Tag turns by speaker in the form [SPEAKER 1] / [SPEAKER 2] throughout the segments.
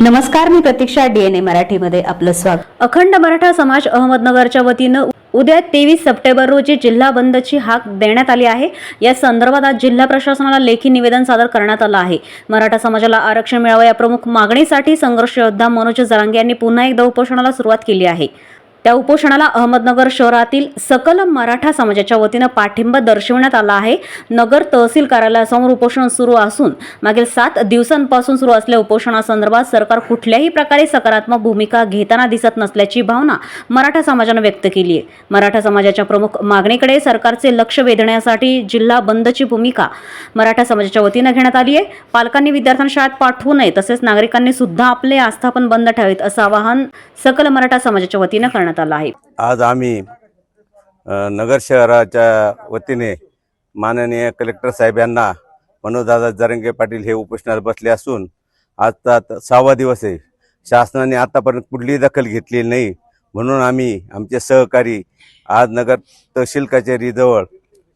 [SPEAKER 1] नमस्कार मी प्रतीक्षा डीएनए मराठीमध्ये आपलं स्वागत. अखंड मराठा समाज अहमदनगरच्या वतीनं उद्या तेवीस सप्टेंबर रोजी जिल्हा बंदची हाक देण्यात आली आहे. या संदर्भात आज जिल्हा प्रशासनाला लेखी निवेदन सादर करण्यात आलं आहे. मराठा समाजाला आरक्षण मिळावं या प्रमुख मागणीसाठी संघर्ष योद्धा मनोज जरांगे यांनी पुन्हा एकदा उपोषणाला सुरुवात केली आहे. त्या उपोषणाला अहमदनगर शहरातील सकल मराठा समाजाच्या वतीनं पाठिंबा दर्शवण्यात आला आहे. नगर तहसील कार्यालयासमोर उपोषण सुरू असून मागील सात दिवसांपासून सुरू असलेल्या उपोषणासंदर्भात सरकार कुठल्याही प्रकारे सकारात्मक भूमिका घेताना दिसत नसल्याची भावना मराठा समाजानं व्यक्त केली आहे. मराठा समाजाच्या प्रमुख मागणीकडे सरकारचे लक्ष वेधण्यासाठी जिल्हा बंदची भूमिका मराठा समाजाच्या वतीनं घेण्यात आली आहे. पालकांनी विद्यार्थ्यांना शाळेत पाठवू नये तसेच नागरिकांनी सुद्धा आपले आस्थापन बंद ठेवावेत असं आवाहन सकल मराठा समाजाच्या वतीनं करण्यात आलं आहे.
[SPEAKER 2] आज आम्ही नगर शहराच्या वतीने माननीय कलेक्टर साहेब यांना मनोजदादा जरंगे पाटील हे उपोषणाला बसले असून आजचा सहावा दिवस आहे. शासनाने आतापर्यंत कुठलीही दखल घेतलेली नाही. म्हणून आम्ही आमचे सहकारी आज नगर तहसील कचेरीजवळ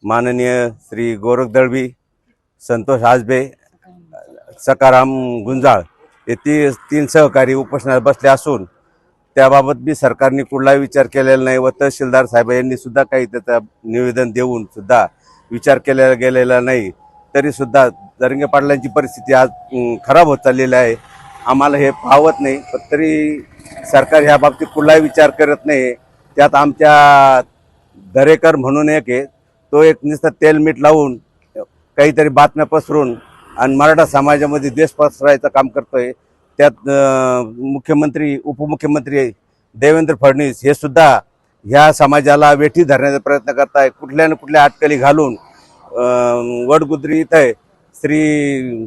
[SPEAKER 2] माननीय श्री गोरख दळवी संतोष आजबे सकाराम गुंजाळ हे ती तीन सहकारी उपोषणाला बसले असून त्याबाबत बी सरकारने कुठलाही विचार केलेला नाही व तहसीलदार साहेब यांनी सुद्धा काही त्याचं निवेदन देऊन सुद्धा विचार केलेला गेलेला नाही. तरी सुद्धा जरंगे पाटलांची परिस्थिती आज खराब होत चाललेली आहे. आम्हाला हे पावत नाही. पण तरी सरकार ह्या बाबतीत कुठलाही विचार करत नाही. त्यात आमच्या दरेकर म्हणून एक आहे. तो एक नुसतं तेल मीठ लावून काहीतरी बातम्या पसरून आणि मराठा समाजामध्ये देश पसरायचं काम करतोय. त्यात मुख्यमंत्री उपमुख्यमंत्री देवेंद्र फडणवीस हे सुद्धा ह्या समाजाला वेठी धरण्याचा प्रयत्न करताय. कुठल्या ना कुठल्या अटकली घालून वडगुद्री इथं श्री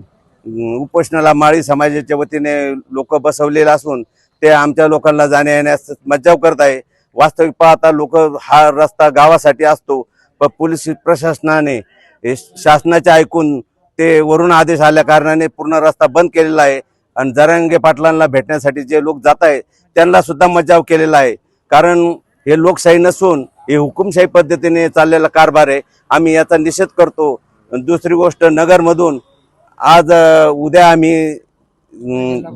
[SPEAKER 2] उपोषणाला माळी समाजाच्या वतीने लोक बसवलेले असून ते आमच्या लोकांना जाण्या येण्यास मज्जाव करत आहे वास्तविक पाहता लोक हा रस्ता गावासाठी असतो पण पोलीस प्रशासनाने हे शासनाचे ऐकून ते वरून आदेश आल्या कारणाने पूर्ण रस्ता बंद केलेला आहे. आणि जरांगे पाटलांना भेटण्यासाठी जे लोक जात आहेत त्यांना सुद्धा मजाव केलेला आहे. कारण हे लोकशाही नसून हे हुकुमशाही पद्धतीने चाललेला कारभार आहे. आम्ही याचा निषेध करतो. दुसरी गोष्ट नगरमधून आज उद्या आम्ही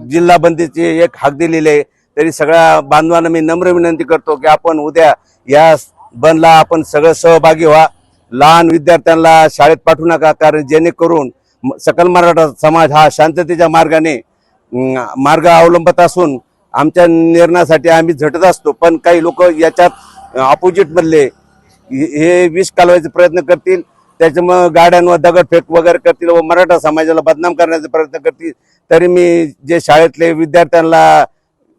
[SPEAKER 2] जिल्हा बंदीची एक हाक दिलेली आहे. तरी सगळ्या बांधवांना मी नम्र विनंती करतो की आपण उद्या या बंदला आपण सगळं सहभागी व्हा. लहान विद्यार्थ्यांना शाळेत पाठवू नका कारण जेणेकरून सकल मराठा समाज हा शांततेच्या मार्गाने मार्ग अवलंबत असून आमच्या निर्णयासाठी आम्ही झटत असतो. पण काही लोक याच्यात ऑपोजिट मधले हे हे विष कालवायचे प्रयत्न करतील. त्याच्यामुळे गाड्यांवर दगडफेक वगैरे करतील व मराठा समाजाला बदनाम करण्याचा प्रयत्न करतील. तरी मी जे शाळेतले विद्यार्थ्यांना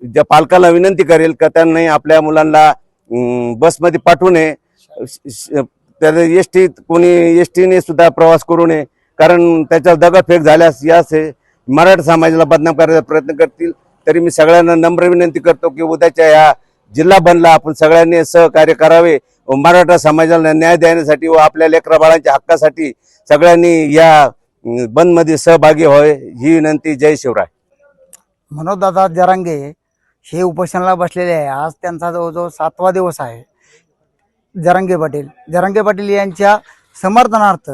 [SPEAKER 2] ज्या पालकांना विनंती करेल का त्यांनी आपल्या मुलांना बसमध्ये पाठवू नये. श- एस टीत कोणी एस टीने सुद्धा प्रवास करू नये. कारण त्याच्यावर दगडफेक झाल्यास यास हे मराठा समाजाला बदनाम करायचा प्रयत्न करतील तरी मी सगळ्यांना नम्र विनंती करतो की उद्याच्या या जिल्हा बनला आपण सगळ्यांनी सहकार्य करावे. व मराठा समाजाला न्याय देण्यासाठी व आपल्या लेकरा बाळांच्या हक्कासाठी सगळ्यांनी या बंदमध्ये सहभागी व्हावे ही विनंती जय शिवराय.
[SPEAKER 3] मनोजदादा जरांगे हे उपोषणाला बसलेले आहे. आज त्यांचा जवळजवळ सातवा दिवस आहे. जरांगे पाटील. जरांगे पाटील यांच्या समर्थनार्थ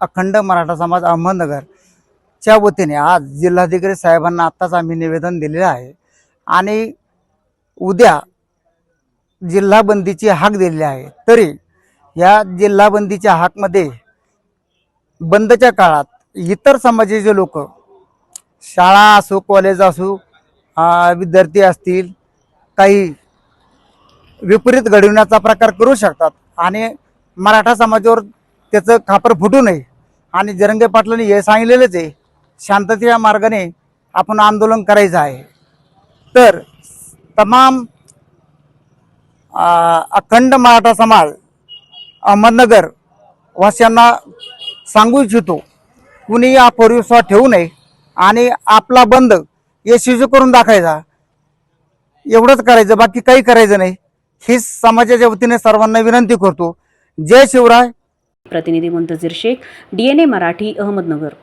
[SPEAKER 3] अखंड मराठा समाज अहमदनगर च्या वतीने आज जिल्हाधिकारी साहेबांना आत्ताच आम्ही निवेदन दिलेलं आहे. आणि उद्या जिल्हाबंदीची हाक दिलेली आहे. तरी या जिल्हाबंदीच्या हाकमध्ये बंदच्या काळात इतर समाजाचे लोक शाळा असो कॉलेज असो विद्यार्थी असतील काही विपरीत घडविण्याचा प्रकार करू शकतात. आणि मराठा समाजावर त्याचं खापर फुटू नये. आणि जरंगे पाटलांनी हे सांगितलेलंच आहे शांततेच्या मार्गाने आपण आंदोलन करायचं आहे. तर तमाम अखंड मराठा समाज अहमदनगर वासियांना सांगू इच्छितो कुणी हा विश्वास ठेवू नये आणि आपला बंद यशस्वी करून दाखवायचा. एवढंच करायचं बाकी काही करायचं नाही. हीच समाजाच्या वतीने सर्वांना विनंती करतो. जय शिवराय.
[SPEAKER 1] प्रतिनिधी मुंतजीर शेख डीएनए मराठी अहमदनगर.